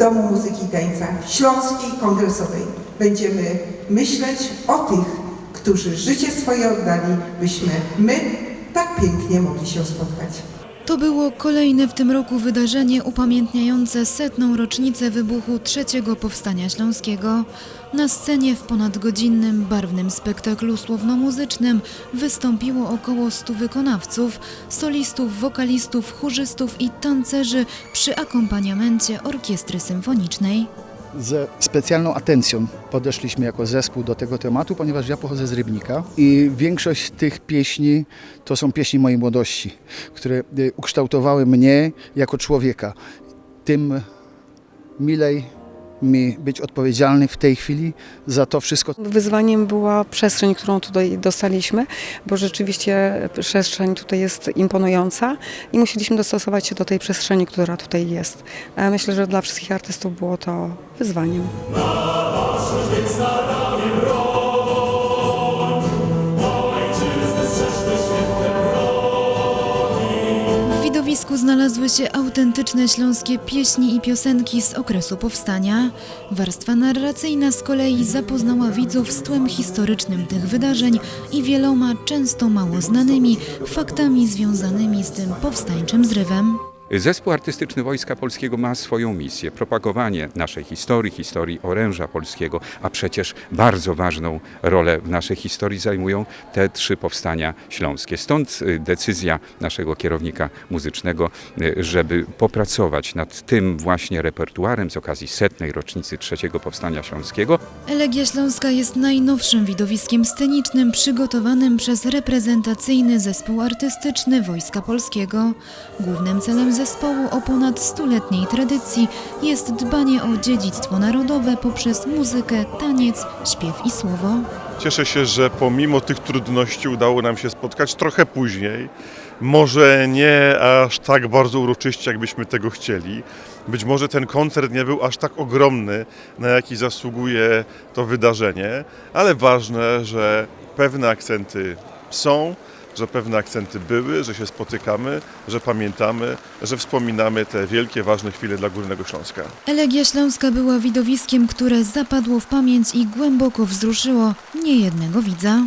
Domu Muzyki i Tańca Śląskiej Kongresowej. Będziemy myśleć o tych, którzy życie swoje oddali, byśmy my tak pięknie mogli się spotkać. To było kolejne w tym roku wydarzenie upamiętniające setną rocznicę wybuchu trzeciego Powstania Śląskiego. Na scenie w ponadgodzinnym, barwnym spektaklu słowno-muzycznym wystąpiło około stu wykonawców, solistów, wokalistów, chórzystów i tancerzy przy akompaniamencie orkiestry symfonicznej. Ze specjalną atencją podeszliśmy jako zespół do tego tematu, ponieważ ja pochodzę z Rybnika i większość tych pieśni to są pieśni mojej młodości, które y, ukształtowały mnie jako człowieka. Tym milej mi być odpowiedzialny w tej chwili za to wszystko, Wyzwaniem była przestrzeń, którą tutaj dostaliśmy, bo rzeczywiście przestrzeń tutaj jest imponująca i musieliśmy dostosować się do tej przestrzeni, która tutaj jest. Myślę, że dla wszystkich artystów było to wyzwaniem. W widowisku znalazły się autentyczne śląskie pieśni i piosenki z okresu powstania. Warstwa narracyjna z kolei zapoznała widzów z tłem historycznym tych wydarzeń i wieloma często mało znanymi faktami związanymi z tym powstańczym zrywem. Zespół Artystyczny Wojska Polskiego ma swoją misję propagowanie naszej historii, historii oręża polskiego, a przecież bardzo ważną rolę w naszej historii zajmują te trzy powstania śląskie. Stąd y, decyzja naszego kierownika muzycznego, y, żeby popracować nad tym właśnie repertuarem z okazji setnej rocznicy trzeciego powstania śląskiego. Elegia Śląska jest najnowszym widowiskiem scenicznym przygotowanym przez reprezentacyjny zespół artystyczny Wojska Polskiego. Głównym celem zespołu o ponad stuletniej tradycji jest dbanie o dziedzictwo narodowe poprzez muzykę, taniec, śpiew i słowo. Cieszę się, że pomimo tych trudności udało nam się spotkać trochę później. Może nie aż tak bardzo uroczyście, jakbyśmy tego chcieli. Być może ten koncert nie był aż tak ogromny, na jaki zasługuje to wydarzenie, ale ważne, że pewne akcenty są, że pewne akcenty były, że się spotykamy, że pamiętamy, że wspominamy te wielkie, ważne chwile dla Górnego Śląska. Elegia Śląska była widowiskiem, które zapadło w pamięć i głęboko wzruszyło niejednego widza.